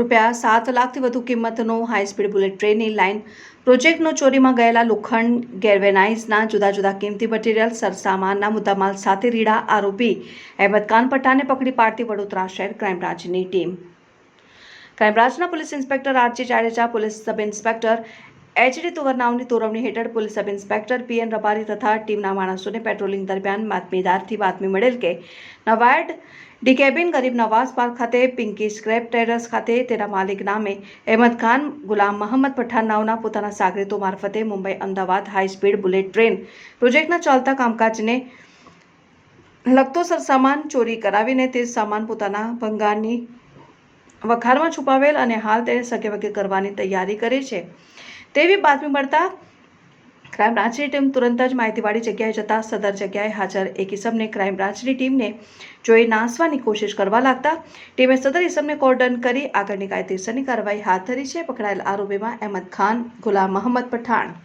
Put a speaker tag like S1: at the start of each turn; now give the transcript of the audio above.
S1: રૂપિયા સાત લાખથી વધુ કિંમતનો હાઈસ્પીડ બુલેટ ટ્રેનની લાઇન પ્રોજેક્ટનો ચોરીમાં ગયેલા લોખંડ ગેરવેનાઇઝના જુદા જુદા કિંમતી મટીરિયલ સરસામાનના મુદ્દામાલ સાથે રીડા આરોપી. અહેમદ ખાન પકડી પાડતી વડોદરા શહેર ક્રાઇમ બ્રાન્ચની ટીમ. ક્રાઇમ બ્રાન્ચના police inspector RG Jadeja, police sub inspector HD તુવરનાવની તોરવણી હેઠળ police sub inspector PN Rabari તથા ટીમના માણસોને પેટ્રોલિંગ દરમિયાન બાતમીદારથી બાતમી મળેલ કે નવાડ ડી કેબિન ગરીબ નવાઝ પાર્ક ખાતે પિંકી સ્ક્રેપ ટેરસ ખાતે તેના માલિક નામે અહેમદ ખાન, ગુલામ મહંમદ પઠાણ નાવના પોતાના સાગરીતો મારફતે Mumbai Ahmedabad high speed bullet train પ્રોજેક્ટના ચાલતા કામકાજને લગતો સરસામાન ચોરી કરાવીને તે સામાન પોતાના ભંગારની વખારમાં છુપાવેલ અને હાલ તેને સગે વગે કરવાની તૈયારી કરે છે. તેવી બાતમી મળતા ક્રાઇમ બ્રાન્ચની ટીમ તુરંત જ માહિતીવાળી જગ્યાએ જતા સદર જગ્યાએ હાજર. એક ઇસમને ક્રાઇમ બ્રાન્ચની ટીમને જોઈ નાસવાની કોશિશ કરવા લાગતા ટીમે સદર ઇસમને કોર્ડન કરી. આગળની કાયદેસરની કાર્યવાહી હાથ ધરી છે. પકડાયેલ આરોપીમાં અહેમદ ખાન, ગુલામ મહંમદ પઠાણ.